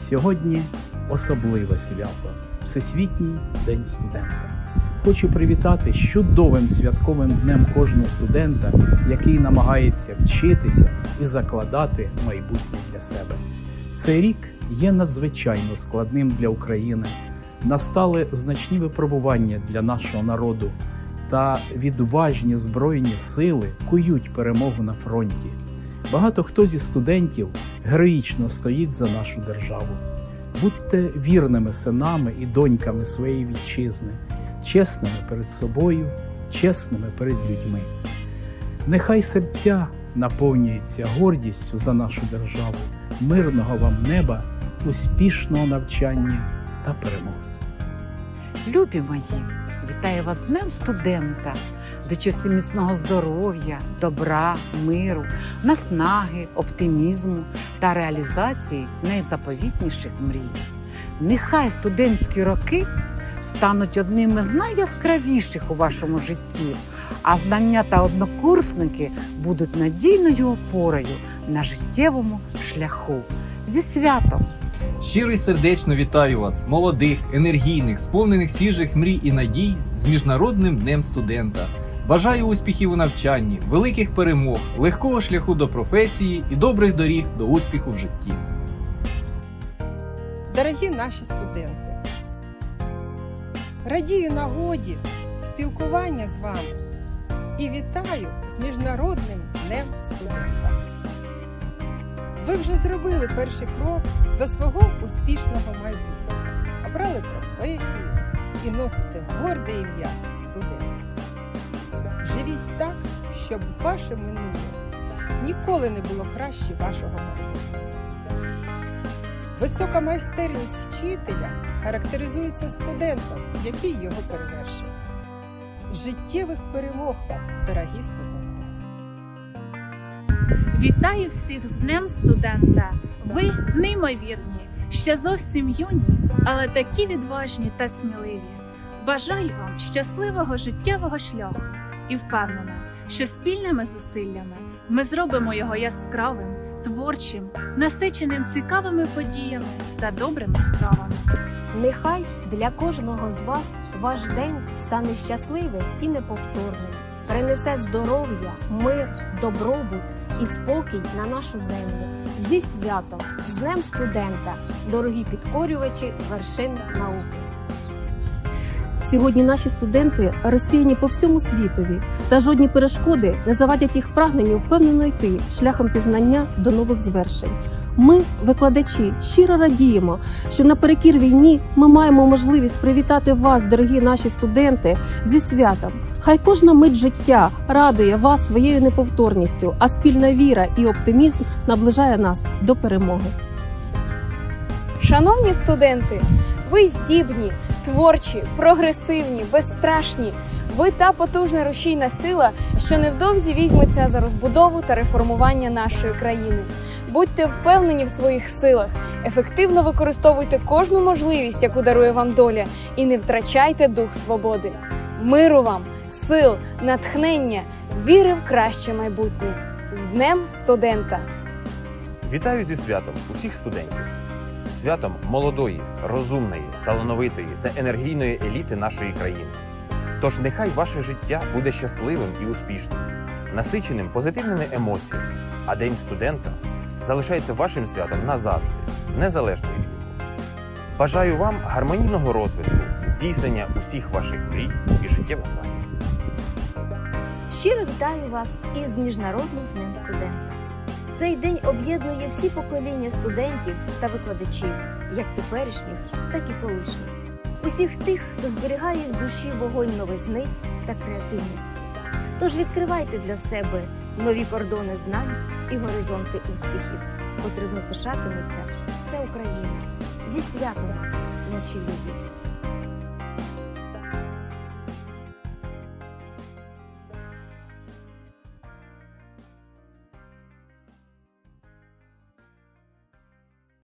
Сьогодні особливе свято Всесвітній день студента. Хочу привітати з чудовим святковим днем кожного студента, який намагається вчитися і закладати майбутнє для себе. Цей рік є надзвичайно складним для України. Настали значні випробування для нашого народу, та відважні збройні сили кують перемогу на фронті. Багато хто зі студентів героїчно стоїть за нашу державу. Будьте вірними синами і доньками своєї вітчизни, чесними перед собою, чесними перед людьми. Нехай серця наповнюються гордістю за нашу державу, мирного вам неба, успішного навчання та перемоги. Любі мої, вітаю вас з Днем студента. Зичу всім міцного здоров'я, добра, миру, наснаги, оптимізму та реалізації найзаповітніших мрій. Нехай студентські роки стануть одними з найяскравіших у вашому житті, а знання та однокурсники будуть надійною опорою на життєвому шляху. Зі святом! Щиро й сердечно вітаю вас, молодих, енергійних, сповнених свіжих мрій і надій з Міжнародним днем студента. Бажаю успіхів у навчанні, великих перемог, легкого шляху до професії і добрих доріг до успіху в житті. Дорогі наші студенти, радію нагоді спілкування з вами і вітаю з Міжнародним днем студента. Ви вже зробили перший крок до свого успішного майбутнього, обрали професію і носите горде ім'я студент. Живіть так, щоб ваше минуле ніколи не було краще вашого майбутнього. Висока майстерність вчителя характеризується студентом, який його перевершив. Життєвих перемог вам, дорогі студенти! Вітаю всіх з Днем студента! Ви неймовірні, ще зовсім юні, але такі відважні та сміливі. Бажаю вам щасливого життєвого шляху і впевнена, що спільними зусиллями ми зробимо його яскравим, творчим, насиченим цікавими подіями та добрими справами. Нехай для кожного з вас ваш день стане щасливим і неповторним, принесе здоров'я, мир, добробут і спокій на нашу землю. Зі святом, з Днем студента, дорогі підкорювачі вершин науки. Сьогодні наші студенти розсіяні по всьому світові, та жодні перешкоди не завадять їх прагненню впевнено йти шляхом пізнання до нових звершень. Ми, викладачі, щиро радіємо, що наперекір війні ми маємо можливість привітати вас, дорогі наші студенти, зі святом. Хай кожна мить життя радує вас своєю неповторністю, а спільна віра і оптимізм наближає нас до перемоги. Шановні студенти, ви здібні, творчі, прогресивні, безстрашні. Ви та потужна рушійна сила, що невдовзі візьметься за розбудову та реформування нашої країни. Будьте впевнені в своїх силах, ефективно використовуйте кожну можливість, яку дарує вам доля, і не втрачайте дух свободи. Миру вам, сил, натхнення, віри в краще майбутнє. З Днем студента! Вітаю зі святом усіх студентів, святом молодої, розумної, талановитої та енергійної еліти нашої країни. Тож нехай ваше життя буде щасливим і успішним, насиченим позитивними емоціями, а День студента залишається вашим святом назавжди, незалежно від віку. Бажаю вам гармонійного розвитку, здійснення усіх ваших мрій і життєвих планів. Щиро вітаю вас із Міжнародним днем студента. Цей день об'єднує всі покоління студентів та викладачів, як теперішніх, так і колишніх. Усіх тих, хто зберігає в душі вогонь новизни та креативності. Тож відкривайте для себе нові кордони знань і горизонти успіхів, котрими пишатиметься вся Україна. Зі святом вас, наші любі!